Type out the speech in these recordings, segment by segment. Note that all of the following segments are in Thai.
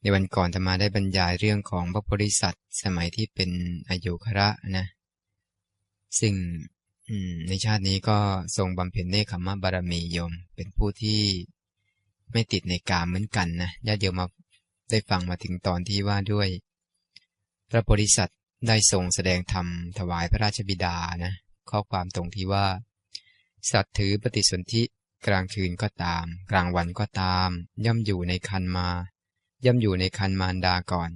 ในวันก่อนธรรมาได้บรรยายเรื่องของพระโพธิสัตว์สมัยที่เป็นอายุคระนะ ซึ่งในชาตินี้ก็ทรงบำเพ็ญเนคขมบารมีโยม เป็นผู้ที่ไม่ติดในกามเหมือนกันนะญาติโยมมาได้ฟังมาถึงตอนที่ว่าด้วย พระโพธิสัตว์ได้ทรงแสดงธรรมถวายพระราชบิดานะข้อความตรงที่ว่า สัตว์ถือปฏิสนธิกลางคืนก็ตาม กลางวันก็ตาม ย่อมอยู่ในคันมา ย่อมอยู่ในคันมารดาก่อน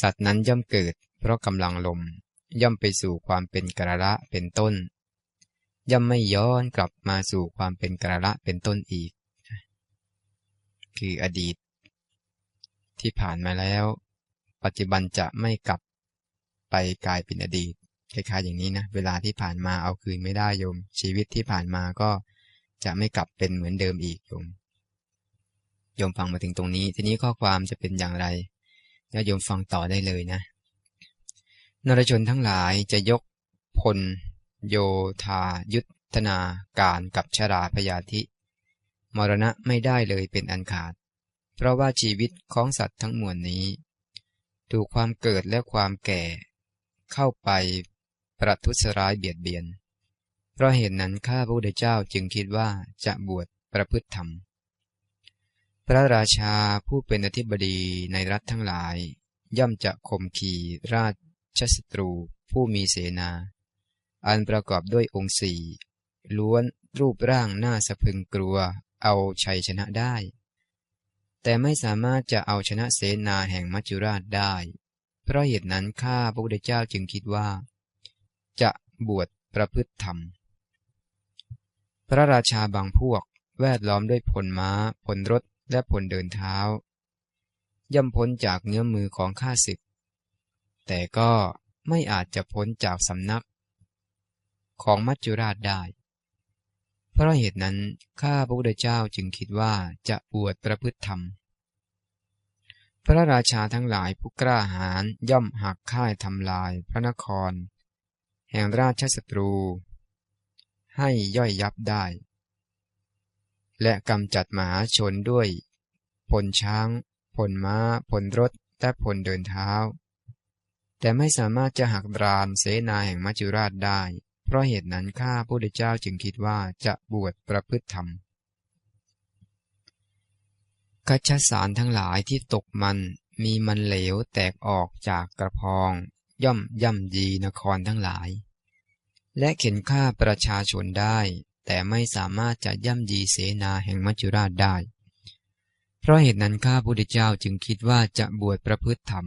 สัตว์นั้นย่อมเกิด เพราะกำลังลม ย่อมไปสู่ความเป็นกระละเป็นต้น ย่อมไม่ย้อนกลับมาสู่ความเป็นกระละเป็นต้นอีก คืออดีต ที่ผ่านมาแล้ว ปัจจุบันจะไม่กลับไปกลายเป็นอดีตคล้ายๆอย่างนี้นะ เวลาที่ผ่านมาเอาคืนไม่ได้โยม ชีวิตที่ผ่านมาก็จะไม่กลับเป็นเหมือนเดิมอีกโยม โยมฟังมาถึงตรงนี้ ทีนี้ข้อความจะเป็นอย่างไรญาโยมฟังต่อได้เลยนะนรชนทั้งหลายจะยกพล โยธายุทธนาการกับชราพยาธิ มรณะไม่ได้เลยเป็นอันขาด เพราะว่าชีวิตของสัตว์ทั้งมวลนี้ ถูกความเกิดและความแก่ เข้าไปประทุษร้ายเบียดเบียน เพราะเหตุนั้นข้าพระพุทธเจ้าจึงคิดว่าจะบวชประพฤติธรรม พระราชาผู้เป็นอธิบดีในรัฐทั้งหลาย ย่อมจะข่มขีราชสตรูผู้มีเสนา อันประกอบด้วยองค์สี่ล้วนรูปร่างหน้าสะพึงกลัวเอาชัยชนะได้ แต่ไม่สามารถจะเอาชนะเสนาแห่งมัจจุราชได้ เพราะเหตุนั้นข้าพระพุทธเจ้าจึงคิดว่า จะบวชประพฤติธรรม พระราชาบางพวกแวดล้อมด้วยพลม้าพลรถ และพลเดินเท้า ย่ำพ้นจากเงื้อมือของข้าศึก แต่ก็ไม่อาจจะพ้นจากสำนัก ของมัจจุราชได้ เพราะเหตุนั้นข้าพระพุทธเจ้าจึงคิดว่าจะบวชประพฤติธรรม พระราชาทั้งหลายผู้กล้าหาญย่อมหักค่ายทำลายพระนคร แห่งราชศัตรู ให้ย่อยยับได้ และกำจัดมหาชนด้วยพลช้างพลม้าพลรถ และพลเดินเท้า แต่ไม่สามารถจะหักดรานเสนาแห่งมัจจุราชได้ เพราะเหตุนั้นข้าพระพุทธเจ้าจึงคิดว่าจะบวชประพฤติธรรมกัจฉสารทั้งหลายที่ตกมันมีมันเหลวแตกออกจากกระพอง ย่อมย่ำยีนครทั้งหลาย และเข็นฆ่าประชาชนได้ แต่ไม่สามารถจะย่ำยีเสนาแห่งมัจจุราชได้ เพราะเหตุนั้นข้าพุทธเจ้าจึงคิดว่าจะบวชประพฤติธรรม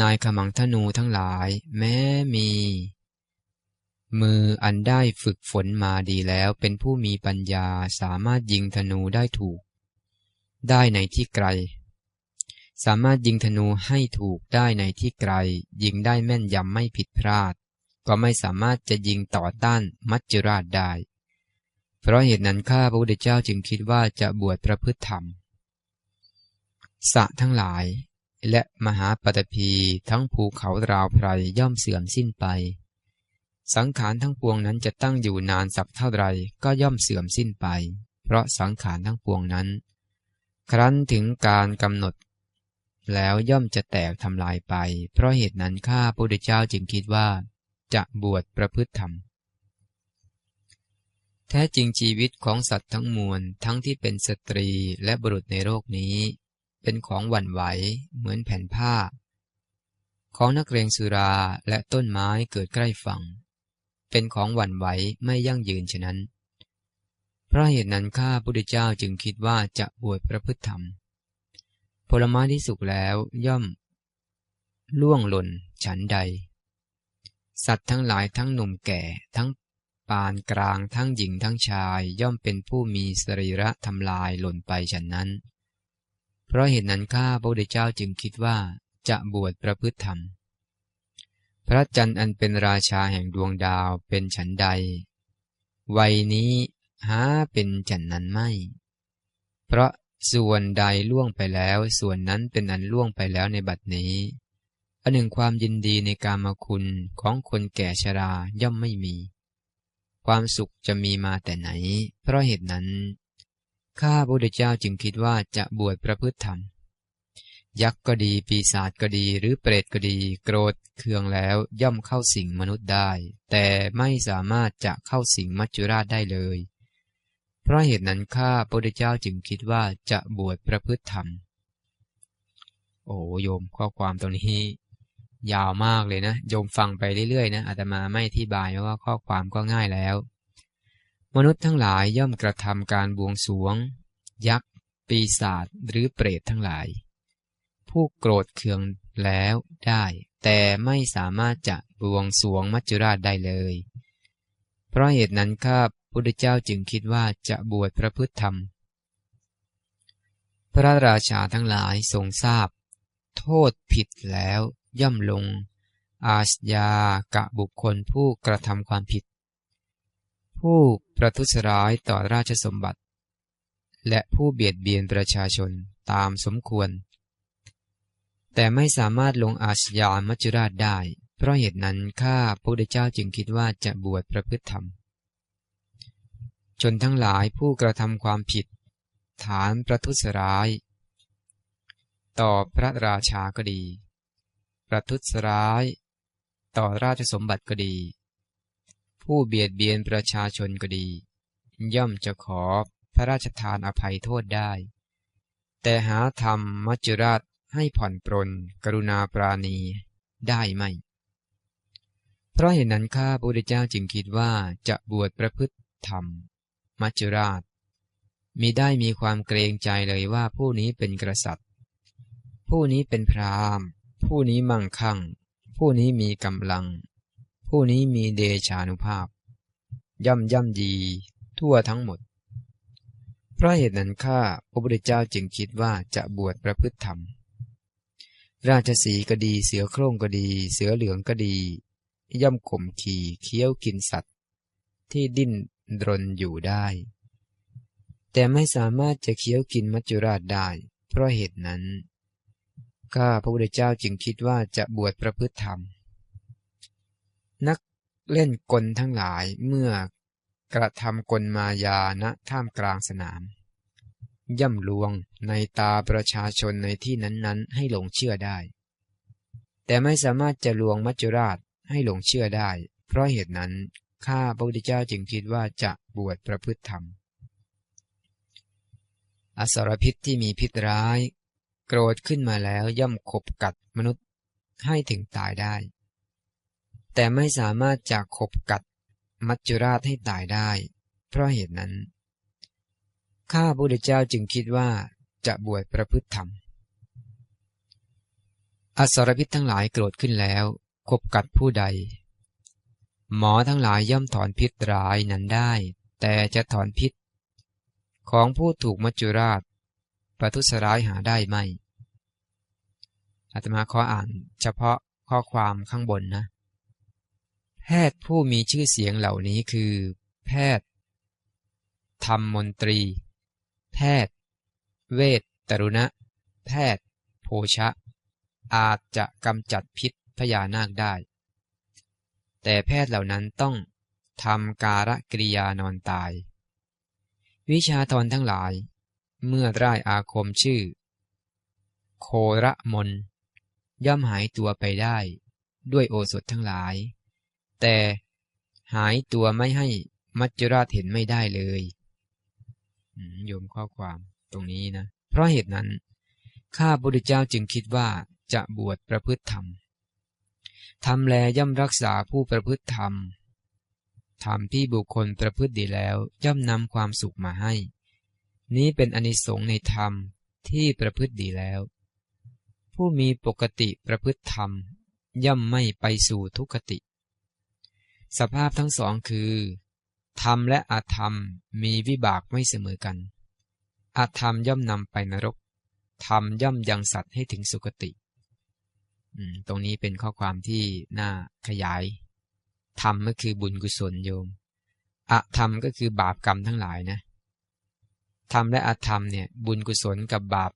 นายขมังธนูทั้งหลาย แม้มี มืออันได้ฝึกฝนมาดีแล้วเป็นผู้มีปัญญาสามารถยิงธนูได้ถูก ได้ในที่ไกลสามารถยิงธนูให้ถูกได้ในที่ไกล ยิงได้แม่นยำไม่ผิดพลาด ก็ไม่สามารถจะยิงต่อต้านมัจจุราชได้ เพราะเหตุนั้นข้าพระพุทธเจ้าจึงคิดว่าจะบวชประพฤติธรรม สะทั้งหลาย และมหาปฐพีทั้งภูเขาราวไพรย่อมเสื่อมสิ้นไป สังขารทั้งปวงนั้นจะตั้งอยู่นานสักเท่าไรก็ย่อมเสื่อมสิ้นไป เพราะสังขารทั้งปวงนั้น ครั้นถึงการกำหนดแล้วย่อมจะแตกทำลายไป เพราะเหตุนั้นข้าพระพุทธเจ้าจึงคิดว่า จะบวชประพฤติธรรม แท้จริงชีวิตของสัตว์ทั้งมวลทั้งที่เป็นสตรีและบุรุษในโลกนี้ เป็นของหวั่นไหวเหมือนแผ่นผ้า ของนักเรียงสุราและต้นไม้เกิดใกล้ฝั่ง เป็นของหวั่นไหวไม่ยั่งยืนฉะนั้น เพราะเหตุนั้นข้าพุทธเจ้าจึงคิดว่าจะบวชประพฤติธรรมผลไม้ที่สุกแล้วย่อม ล่วงหล่นฉันใด สัตว์ทั้งหลายทั้งหนุ่มแก่ ทั้งปานกลางทั้งหญิงทั้งชายย่อมเป็นผู้มีสรีระทำลายหล่นไปฉันนั้น เพราะเหตุนั้นข้าพระพุทธเจ้าจึงคิดว่าจะบวชประพฤติธรรม พระจันทร์อันเป็นราชาแห่งดวงดาวเป็นฉันใด วัยนี้หาเป็นฉันนั้นไม่ เพราะส่วนใดล่วงไปแล้ว ส่วนนั้นเป็นอันล่วงไปแล้วในบัดนี้ อันหนึ่งความยินดีในการมาคุณของคนแก่ชราย่อมไม่มี ความสุขจะมีมาแต่ไหน เพราะเหตุนั้น ข้าพระพุทธเจ้าจึงคิดว่าจะบวชประพฤติธรรม ยักษ์ก็ดีปีศาจก็ดีหรือเปรตก็ดีโกรธเคืองแล้วย่อมเข้าสิงมนุษย์ได้ แต่ไม่สามารถจะเข้าสิงมัจจุราชได้เลย เพราะเหตุนั้นข้าพระพุทธเจ้าจึงคิดว่าจะบวชประพฤติธรรม โอ้โยมข้อความตรงนี้ ยาวมากเลยนะโยมฟังไปเรื่อยๆนะอาตมาไม่อธิบายเพราะว่าข้อความก็ง่ายแล้ว มนุษย์ทั้งหลายย่อมกระทำการบวงสวง ยักษ์ ปีศาจหรือเปรตทั้งหลาย ผู้โกรธเคืองแล้วได้ แต่ไม่สามารถจะบวงสวงมัจจุราชได้เลย เพราะเหตุนั้นข้าพุทธเจ้าจึงคิดว่าจะบวชพระพุทธธรรม พระราชาทั้งหลายทรงทราบ โทษผิดแล้ว ย่อมลง อาชญากะบุคคลผู้กระทำความผิด ผู้ประทุษร้ายต่อราชสมบัติ และผู้เบียดเบียนประชาชนตามสมควร แต่ไม่สามารถลงอาชญามัจจุราชได้ เพราะเหตุนั้นข้าพระพุทธเจ้าจึงคิดว่าจะบวชพระพฤติธรรมชนทั้งหลายผู้กระทำความผิด ฐานประทุษร้าย ต่อพระราชาก็ดี ประทุษร้าย ต่อราชสมบัติก็ดี ผู้เบียดเบียนประชาชนก็ดี ย่อมจะขอพระราชทานอภัยโทษได้ แต่หาธรรมมัจจุราชให้ผ่อนปรนกรุณาปราณีได้ไหม เพราะเหตุนนั้นข้าพระพุทธเจ้าจึงคิดว่าจะบวชประพฤติธรรม มัจจุราชมีได้มีความเกรงใจเลยว่าผู้นี้เป็นกษัตริย์ ผู้นี้เป็นพราหมณ์ ผู้นี้มั่งคั่ง ผู้นี้มีกำลัง ผู้นี้มีเดชานุภาพ ย่ำย่ำดี ทั่วทั้งหมด เพราะเหตุนั้นข้าพระพุทธเจ้าจึงคิดว่าจะบวชประพฤติธรรม ราชสีก็ดีเสือโคร่งก็ดี เสือเหลืองก็ดี ย่ำข่มขี่เคี้ยวกินสัตว์ ที่ดิ้นรนอยู่ได้ แต่ไม่สามารถจะเคี้ยวกินมัจจุราชได้ เพราะเหตุนั้น ข้าพระพุทธเจ้าจึงคิดว่าจะบวชประพฤติธรรม นักเล่นกลทั้งหลายเมื่อกระทำกลมายาณท่ามกลางสนาม ย่ำลวงในตาประชาชนในที่นั้นๆ ให้หลงเชื่อได้ แต่ไม่สามารถจะลวงมัจจุราชให้หลงเชื่อได้ เพราะเหตุนั้นข้าพระพุทธเจ้าจึงคิดว่าจะบวชประพฤติธรรม อสรพิษที่มีพิษร้าย โกรธขึ้นมาแล้วย่อมขบกัดมนุษย์ให้ถึงตายได้ แต่ไม่สามารถจะขบกัดมัจจุราชให้ตายได้ เพราะเหตุนั้น ข้าพระพุทธเจ้าจึงคิดว่าจะบวชประพฤติธรรม อสรพิษทั้งหลายโกรธขึ้นแล้วขบกัดผู้ใด หมอทั้งหลายย่อมถอนพิษร้ายนั้นได้ แต่จะถอนพิษ ของผู้ถูกมัจจุราชประทุษร้ายหาได้ไหม อาตมาขออ่านเฉพาะข้อความข้างบนนะ แพทย์ผู้มีชื่อเสียงเหล่านี้คือ แพทย์ธรรมมนตรี แพทย์ เวทตรุณะ แพทย์ โภชะ อาจจะกำจัดพิษพญานาคได้ แต่แพทย์เหล่านั้นต้องทำการะกริยานอนตาย วิชาทรทั้งหลาย เมื่อร่ายอาคมชื่อ โคระมน ย่อมหายตัวไปได้ ด้วยโอสถทั้งหลาย แต่หายตัวไม่ให้มัจจุราชเห็นไม่ได้เลยโยมข้อความตรงนี้นะ เพราะเหตุนั้น ข้าพุทธเจ้าจึงคิดว่าจะบวชประพฤติธรรมทำแลย่อมรักษาผู้ประพฤติธรรมธรรมที่บุคคลประพฤติดีแล้วย่อมนำความสุขมาให้ นี้เป็นอนิสงส์ในธรรมที่ประพฤติดีแล้ว ผู้มีปกติประพฤติธรรม ย่อมไม่ไปสู่ทุกติ สภาพทั้งสองคือ ธรรมและอาธรรมมีวิบากไม่เสมอกัน อาธรรมย่อมนำไปนรก ธรรมย่อมยังสัตว์ให้ถึงสุคติ ตรงนี้เป็นข้อความที่น่าขยาย ธรรมก็คือบุญกุศลโยมอะธรรมก็คือบาปกรรมทั้งหลายนะธรรมและอธรรมเนี่ยบุญกุศลกับบาป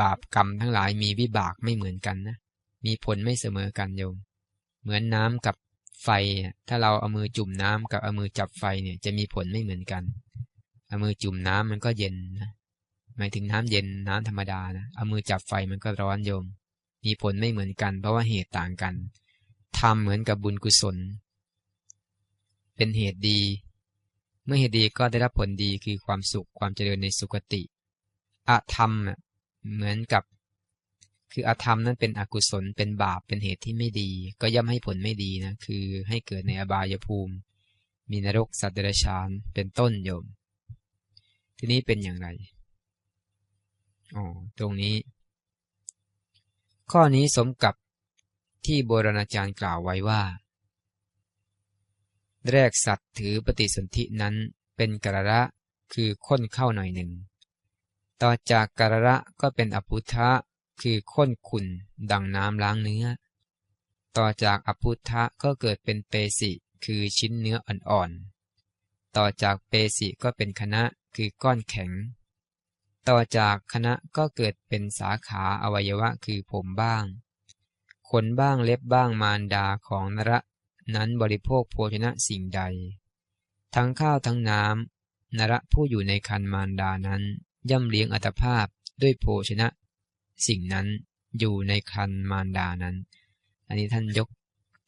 บาปกรรมทั้งหลายมีวิบากไม่เหมือนกันนะ มีผลไม่เสมอกันโยม เหมือนน้ำกับไฟ ถ้าเราเอามือจุ่มน้ำกับเอามือจับไฟเนี่ยจะมีผลไม่เหมือนกัน เอามือจุ่มน้ำมันก็เย็นนะหมายถึงน้ำเย็นน้ำธรรมดานะเอามือจับไฟมันก็ร้อนโยม มีผลไม่เหมือนกัน เพราะว่าเหตุต่างกันทำเหมือนกับบุญกุศล เป็นเหตุดี เมื่อเหตุดีก็ได้รับผลดีคือความสุขความเจริญในสุคติอะธรรม เหมือนกับ คืออธรรมนั้นเป็นอกุศลเป็นบาปเป็นเหตุที่ไม่ดี ก็ย่อมให้ผลไม่ดีนะ คือให้เกิดในอบายภูมิ มีนรกสัตว์เดรัจฉานเป็นต้นโยม ทีนี้เป็นอย่างไรอ๋อตรงนี้ ข้อนี้สมกับที่โบราณอาจารย์กล่าวไว้ว่า แรกสัตว์ถือปฏิสนธินั้นเป็นกระระคือข้นเข้าหน่อยหนึ่ง ต่อจากกระระก็เป็นอภุทะคือข้นขุนดังน้ำล้างเนื้อ ต่อจากอภุทะก็เกิดเป็นเปสิคือชิ้นเนื้ออ่อนๆ ต่อจากเปสิก็เป็นคณะคือก้อนแข็ง ต่อจากคณะก็เกิดเป็นสาขาอวัยวะคือผมบ้าง ขนบ้างเล็บบ้างมารดาของนระนั้นบริโภคโภชนะสิ่งใด ทั้งข้าวทั้งน้ำนระผู้อยู่ในคันมารดานั้น ย่ำเลี้ยงอัตภาพด้วยโภชนะ สิ่งนั้นอยู่ในคันมารดานั้น อันนี้ท่านยก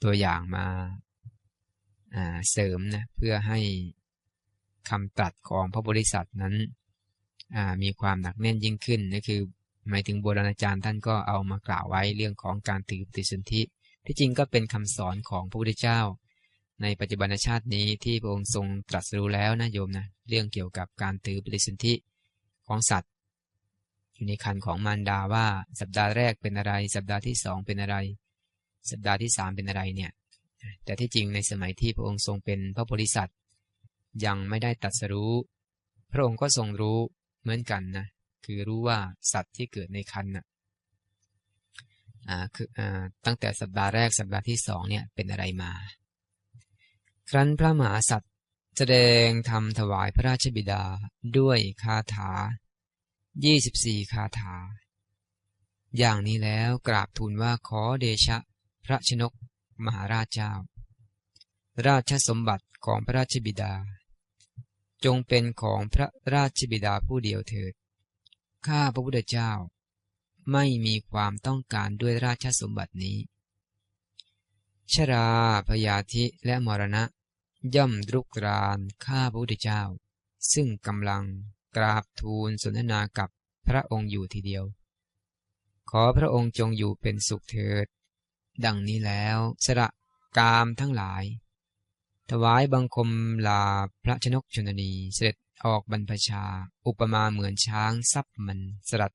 ตัวอย่างมาเสริมนะเพื่อให้คำตรัสของพระบริษัทนั้นมีความหนักแน่นยิ่งขึ้นนั่นคือหมายถึงโบราณอาจารย์ท่านก็เอามากล่าวไว้เรื่องของการถือปฏิสนธิที่จริงก็เป็นคำสอนของพระพุทธเจ้า ในปัจจุบันชาตินี้ที่พระองค์ทรงตรัสรู้แล้วนะโยมนะเรื่องเกี่ยวกับการถือปฏิสนธิ ของสัตว์ อยู่ในคันของมารดาว่าสัปดาห์แรกเป็นอะไร สัปดาห์ที่สองเป็นอะไร สัปดาห์ที่สามเป็นอะไรเนี่ย แต่ที่จริงในสมัยที่พระองค์ทรงเป็นพระโพธิสัตว์ยังไม่ได้ตรัสรู้ พระองค์ก็ทรงรู้เหมือนกันนะคือรู้ว่าสัตว์ที่เกิดในคันนะอ่าคืออ่าตั้งแต่สัปดาห์แรกสัปดาห์ที่สองเนี่ยเป็นอะไรมา ครั้นพระมหาสัตว์ แสดงทำถวายพระราชบิดาด้วยคาถา 24 คาถา อย่างนี้แล้วกราบทูลว่าขอเดชะ พระชนกมหาราชเจ้า ราชสมบัติของพระราชบิดา จงเป็นของพระราชบิดาผู้เดียวเถิด ข้าพระพุทธเจ้า ไม่มีความต้องการด้วยราชสมบัตินี้ ชราพยาธิและมรณะ ย่อมรุกรานข้าพระพุทธเจ้า ซึ่งกำลังกราบทูลสนทนากับพระองค์อยู่ทีเดียว ขอพระองค์จงอยู่เป็นสุขเถิด ดังนี้แล้วสระกามทั้งหลาย ถวายบังคมลาพระชนกชนนีเสด็จออกบรรพชา อุปมาเหมือนช้างซับมันสลัด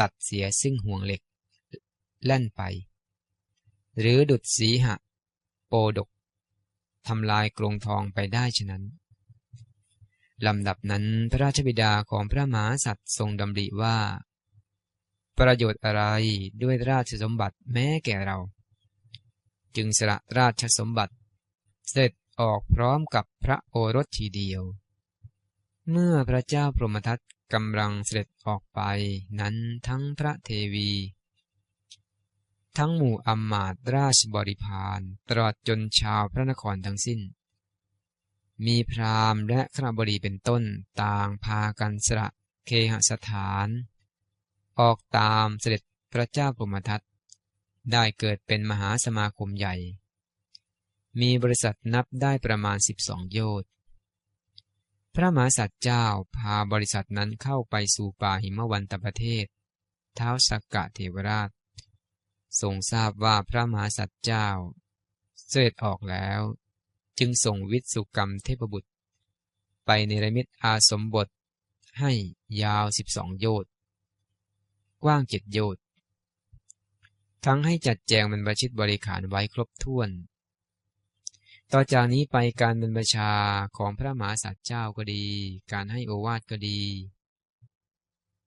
ตัดเสียซึ่งห่วงเหล็ก แล่นไป หรือดุดสีหะ โปดก ทำลายกรงทองไปได้ฉะนั้นลำดับนั้นพระราชบิดาของพระมหาสัตว์ทรงดำริว่า ประโยชน์อะไรด้วยราชสมบัติแม้แก่เรา จึงสละราชสมบัติ เสร็จออกพร้อมกับพระโอรสทีเดียว เมื่อพระเจ้าพรหมทัตกำลังเสด็จออกไปนั้นทั้งพระเทวี ทั้งหมู่อัมมาตราชบริพารตลอดจนชาวพระนครทั้งสิ้น มีพราหมณ์และขณบดีเป็นต้นต่างพากันสละเคหสถาน ออกตามเสด็จพระเจ้าพรหมทัตได้เกิดเป็นมหาสมาคมใหญ่ มีบริษัทนับได้ประมาณสิบสองโยชน์พระมหาสัตว์เจ้าพาบริษัทนั้นเข้าไปสู่ป่าหิมวันตประเทศ เท้าสักกะเทวราช ทรงทราบว่าพระมหาสัตว์เจ้า เสด็จออกแล้ว จึงส่งวิสุกรรมเทพบุตร ไปในระมิตอาสมบทให้ยาวสิบสองโยชน์กว้างเจ็ดโยชน์ทั้งให้จัดแจงบรรพชิตบริขารไว้ครบถ้วน ต่อจากนี้ไปการเป็นประชาของพระมหาสัตว์เจ้าก็ดี การให้โอวาทก็ดี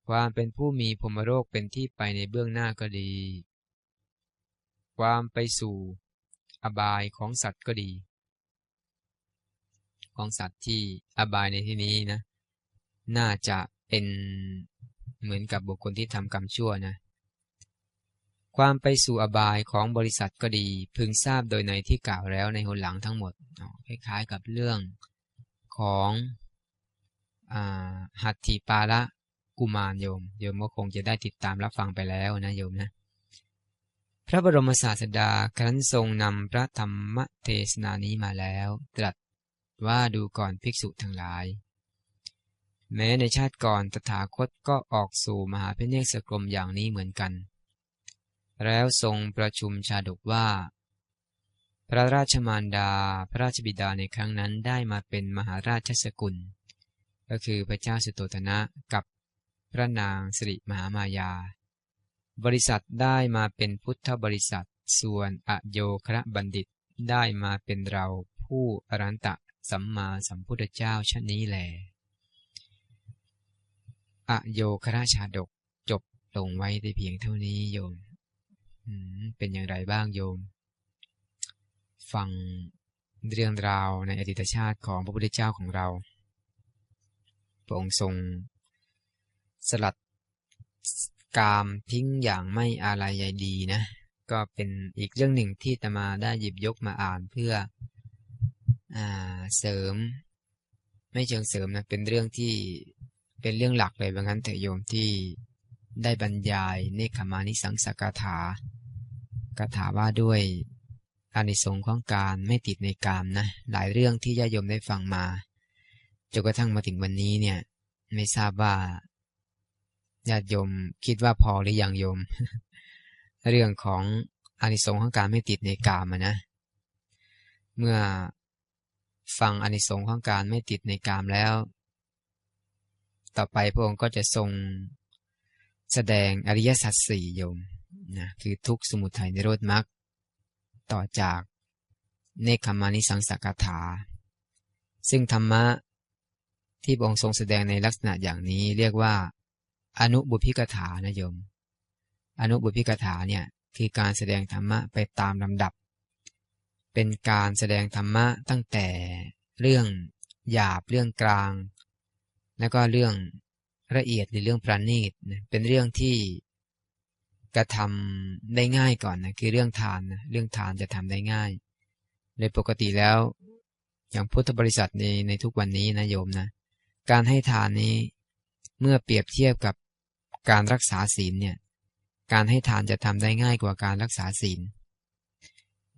ความเป็นผู้มีพรมโรคเป็นที่ไปในเบื้องหน้าก็ดี ความไปสู่อบายของสัตว์ก็ดี ของสัตว์ที่อบายในที่นี้นะ น่าจะเป็นเหมือนกับบุคคลที่ทำกรรมชั่วนะ ความไปสู่อบายของบริษัทก็ดี พึงทราบโดยในที่กล่าวแล้วในหนหลังทั้งหมด คล้ายๆกับเรื่องของอหัตถีปาละกุมารโยม โยมก็คงจะได้ติดตามรับฟังไปแล้วนะโยมนะ ระบรมศาสดาครั้นทรงนำพระธรรมเทศนานี้มาแล้ว ตรัสว่าดูก่อนภิกษุทั้งหลาย แม้ในชาติก่อนตถาคตก็ออกสู่มหาพิเนศกรมอย่างนี้เหมือนกัน แล้วทรงประชุมชาดกว่า พระราชมารดาพระราชบิดาในครั้งนั้นได้มาเป็นมหาราชสกุล ก็คือพระเจ้าสุโตตนะกับพระนางสิริมหามายา บริษัทได้มาเป็นพุทธบริษัท ส่วนอโยคระบัณฑิตได้มาเป็นเราผู้อรันตะสัมมาสัมพุทธเจ้าชนนี้แล อโยคราชาดกจบลงไว้แต่เพียงเท่านี้โยม เป็นอย่างไรบ้างโยม ฟังเรื่องราวในอดีตชาติของพระพุทธเจ้าของเรา พระองค์ทรง สลัด กามทิ้งอย่างไม่อะไรใยดีนะ ก็เป็นอีกเรื่องหนึ่งที่ตมาได้หยิบยกมาอ่านเพื่ออเสริม ไม่เชิงเสริมนะเป็นเรื่องที่เป็นเรื่องหลักเลยบางครั้นเถโยมที่ได้บรรยายเนคขมานิสังสกถากถาว่าด้วยอานิสงส์ของการไม่ติดในกามนะหลายเรื่องที่ญาโยมได้ฟังมาจนกระทั่งมาถึงวันนี้เนี่ย ไม่ทราบว่า ญาติโยมคิดว่าพอหรือยังโยม เรื่องของอานิสงส์ของการไม่ติดในกามนะ เมื่อฟังอานิสงส์ของการไม่ติดในกามแล้ว ต่อไปพระองค์ก็จะทรงแสดงอริยสัจสี่โยมนะคือทุกสมุทัยในโรดมรรคต่อจากเนคขมานิสังสกถา ซึ่งธรรมะที่พระองค์ทรงแสดงในลักษณะอย่างนี้เรียกว่า อนุบุพิกถานะโยม อนุบุพิกถาเนี่ยคือการแสดงธรรมะไปตามลำดับ เป็นการแสดงธรรมะตั้งแต่เรื่องหยาบเรื่องกลาง แล้วก็เรื่องละเอียดหรือเรื่องประณีตเป็นเรื่องที่กระทำได้ง่ายก่อนนะคือเรื่องทานนะเรื่องทานจะทำได้ง่าย โดยปกติแล้วอย่างพุทธบริษัทในในทุกวันนี้นะโยมนะการให้ทานนี้ เมื่อเปรียบเทียบกับการรักษาศีลเนี่ย การให้ทานจะทำได้ง่ายกว่าการรักษาศีล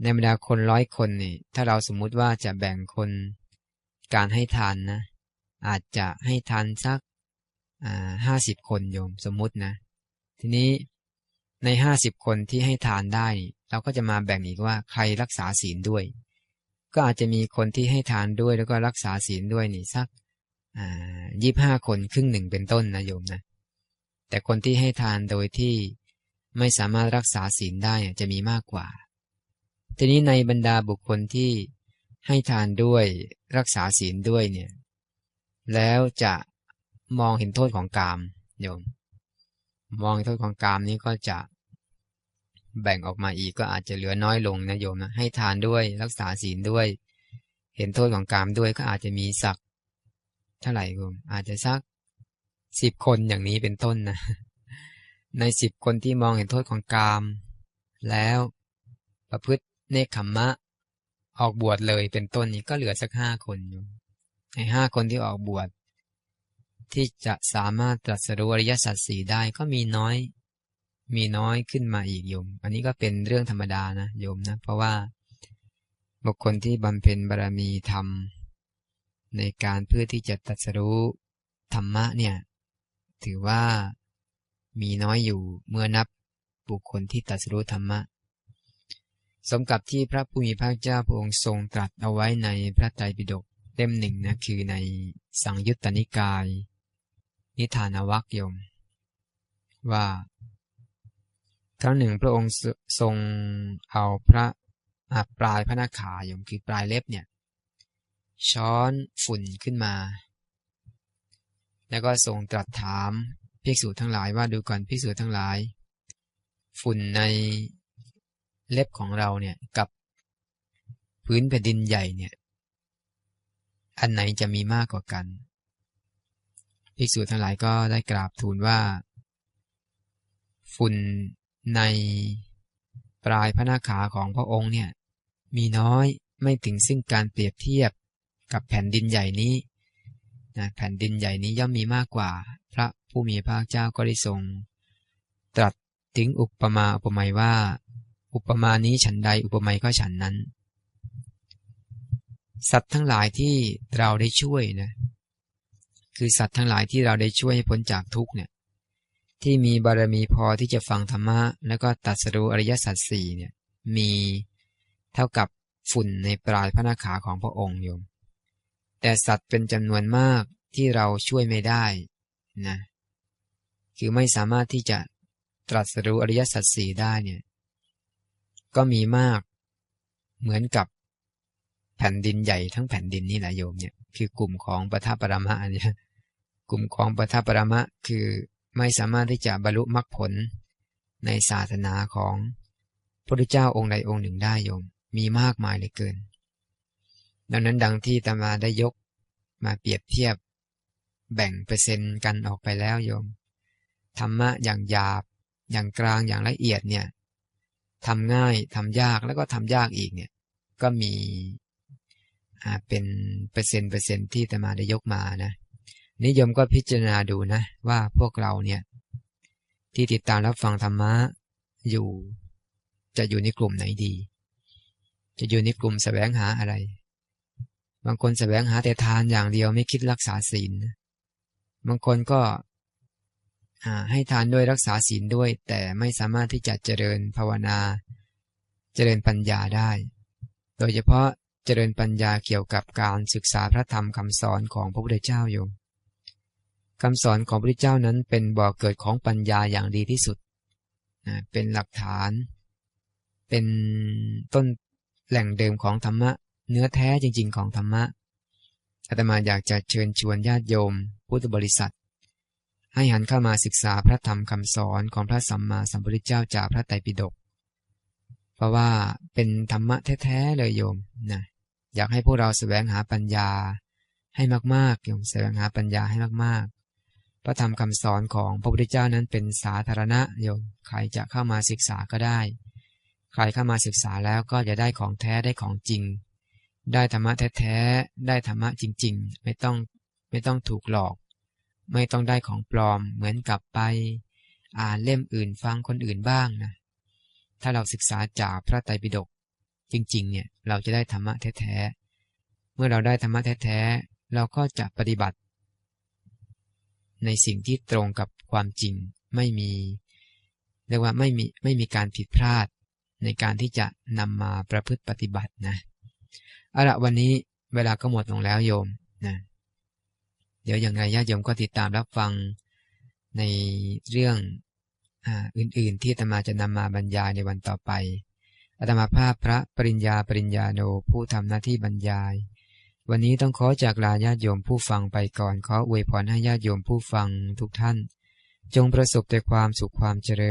ในบรรดาคนร้อยคนนี่ถ้าเราสมมุติว่าจะแบ่งคนการให้ทานนะ อาจจะให้ทานสักห้าสิบคนโยมสมมุตินะ ทีนี้ในห้าสิบคนที่ให้ทานได้ เราก็จะมาแบ่งอีกว่าใครรักษาศีลด้วย ก็อาจจะมีคนที่ให้ทานด้วยแล้วก็รักษาศีลด้วยนี่สัก ยี่ห้าคนครึ่งหนึ่งเป็นต้นนะโยมนะ แต่คนที่ให้ทานโดยที่ไม่สามารถรักษาศีลได้จะมีมากกว่า ทีนี้ในบรรดาบุคคลที่ให้ทานด้วยรักษาศีลด้วยเนี่ย แล้วจะมองเห็นโทษของกามโยม มองโทษของกามนี้ก็จะแบ่งออกมาอีกก็อาจจะเหลือน้อยลงนะโยมนะให้ทานด้วยรักษาศีลด้วย เห็นโทษของกามด้วยก็อาจจะมีสัก เท่าไหร่กุมอาจจะสักสิบคนอย่างนี้เป็นต้นนะ ในสิบคนที่มองเห็นโทษของกาม แล้วประพฤติเนคขมมะ ออกบวชเลยเป็นต้นนี้ก็เหลือสักห้าคนอยู่ในห้าคนที่ออกบวชที่จะสามารถตรัสรู้อริยสัจสี่ได้ก็มีน้อย มีน้อยขึ้นมาอีกโยม อันนี้ก็เป็นเรื่องธรรมดานะโยมนะ เพราะว่าบุคคลที่บำเพ็ญบารมีธรรม ในการเพื่อที่จะตัดสรู้ธรรมะเนี่ยถือว่ามีน้อยอยู่เมื่อนับบุคคลที่ตัดสรู้ธรรมะ สมกับที่พระผู้มีพระเจ้าพระองค์ทรงตรัสเอาไว้ในพระไตรปิฎกเล่มหนึ่งนะคือในสังยุตตนิกาย นิทานวักยม ว่าครั้งหนึ่งพระองค์ทรงเอาพระปลายพระนาขายมคือปลายเล็บเนี่ย ช้อนฝุ่นขึ้นมา แล้วก็ทรงตรัสถามภิกษุทั้งหลายว่าดูก่อนภิกษุทั้งหลาย ฝุ่นในเล็บของเราเนี่ยกับพื้นแผ่นดินใหญ่เนี่ย อันไหนจะมีมากกว่ากัน ภิกษุทั้งหลายก็ได้กราบทูลว่า ฝุ่นในปลายพระนาขาของพระองค์เนี่ย มีน้อยไม่ถึงซึ่งการเปรียบเทียบ กับแผ่นดินใหญ่นี้นะแผ่นดินใหญ่นี้ย่อมมีมากกว่า พระผู้มีพระเจ้าก็ได้ทรง ตรัสถึงอุปมาอุปไมยว่า อุปมานี้ฉันใดอุปไมยก็ฉันนั้น สัตว์ทั้งหลายที่เราได้ช่วยนะคือสัตว์ทั้งหลายที่เราได้ช่วยให้พ้นจากทุกเนี่ยที่มีบารมีพอที่จะฟังธรรมะ แล้วก็ตัดสรู้อริยสัจสี่เนี่ยมีเท่ากับฝุ่นในปลายพระนาขาของพระองค์โยม แต่สัตว์เป็นจำนวนมากที่เราช่วยไม่ได้นะคือไม่สามารถที่จะตรัสรู้อริยสัจสี่ได้เนี่ย ก็มีมากเหมือนกับแผ่นดินใหญ่ทั้งแผ่นดินนี่แหละโยมเนี่ยคือกลุ่มของปทัปรมะเนี่ยกลุ่มของปทัปรมะคือไม่สามารถที่จะบรรลุมรรคผลในศาสนาของพระพุทธเจ้าองค์ใดองค์หนึ่งได้โยม มีมากมายเลยเกิน ดังนั้นดังที่ตมาได้ยกมาเปรียบเทียบ แบ่งเปอร์เซ็นต์กันออกไปแล้วโยม ธรรมะอย่างหยาบ อย่างกลางอย่างละเอียดเนี่ยทำง่ายทำยากแล้วก็ทำยากอีกเนี่ย ก็มีเป็นเปอร์เซ็นต์เปอร์เซ็นต์ที่ตมาได้ยกมานะนิยมก็พิจารณาดูนะ ว่าพวกเราเนี่ย ที่ติดตามรับฟังธรรมะอยู่ จะอยู่ในกลุ่มไหนดี จะอยู่ในกลุ่มสแสวงหาอะไร บางคนแสวงหาแต่ทานอย่างเดียวไม่คิดรักษาศีล บางคนก็ให้ทานด้วยรักษาศีลด้วย แต่ไม่สามารถที่จะเจริญภาวนา เจริญปัญญาได้ โดยเฉพาะเจริญปัญญาเกี่ยวกับการศึกษาพระธรรมคำสอนของพระพุทธเจ้าโยมคำสอนของพระพุทธเจ้านั้นเป็นบ่อกเกิดของปัญญาอย่างดีที่สุดนะเป็นหลักฐาน เป็นต้นแหล่งเดิมของธรรมะ เนื้อแท้จริง ๆ ของธรรมะอาตมาอยากจะเชิญชวนญาติโยม พุทธบริษัท ให้หันเข้ามาศึกษาพระธรรมคำสอนของพระสัมมาสัมพุทธเจ้าจากพระไตรปิฎกเพราะว่าเป็นธรรมะแท้ๆเลยโยมนะอยากให้พวกเราแสวงหาปัญญาให้มากๆโยมแสวงหาปัญญาให้มากๆ พระธรรมคำสอนของพระพุทธเจ้านั้นเป็นสาธารณะโยมใครจะเข้ามาศึกษาก็ได้ ใครเข้ามาศึกษาแล้วก็จะได้ของแท้ได้ของจริง ได้ธรรมะแท้ๆ ได้ธรรมะจริง ๆ ไม่ต้องไม่ต้องถูกหลอก ไม่ต้องได้ของปลอมเหมือนกับไป อ่านเล่มอื่นฟังคนอื่นบ้างนะ ถ้าเราศึกษาจากพระไตรปิฎกจริง ๆ เนี่ยเราจะได้ธรรมะแท้ๆ เมื่อเราได้ธรรมะแท้ๆ เราก็จะปฏิบัติ ในสิ่งที่ตรงกับความจริงไม่มีเรียกว่าไม่มีไม่มีการผิดพลาดในการที่จะนำมาประพฤติปฏิบัตินะ เอาละวันนี้เวลาก็หมดลงแล้วโยมนะเดี๋ยวอย่างไรญาติโยมก็ติดตามรับฟังในเรื่องออื่น ๆ ที่อาตมาจะนำมาบรรยายในวันต่อไปอาตมาภาพพระปริญญาปริญญาโนผู้ทำหน้าที่บรรยาย วันนี้ต้องขอจากลาญาติโยมผู้ฟังไปก่อนขออวยพรให้ญาติโยมผู้ฟังทุกท่าน จงประสบแต่ความสุขความเจริญ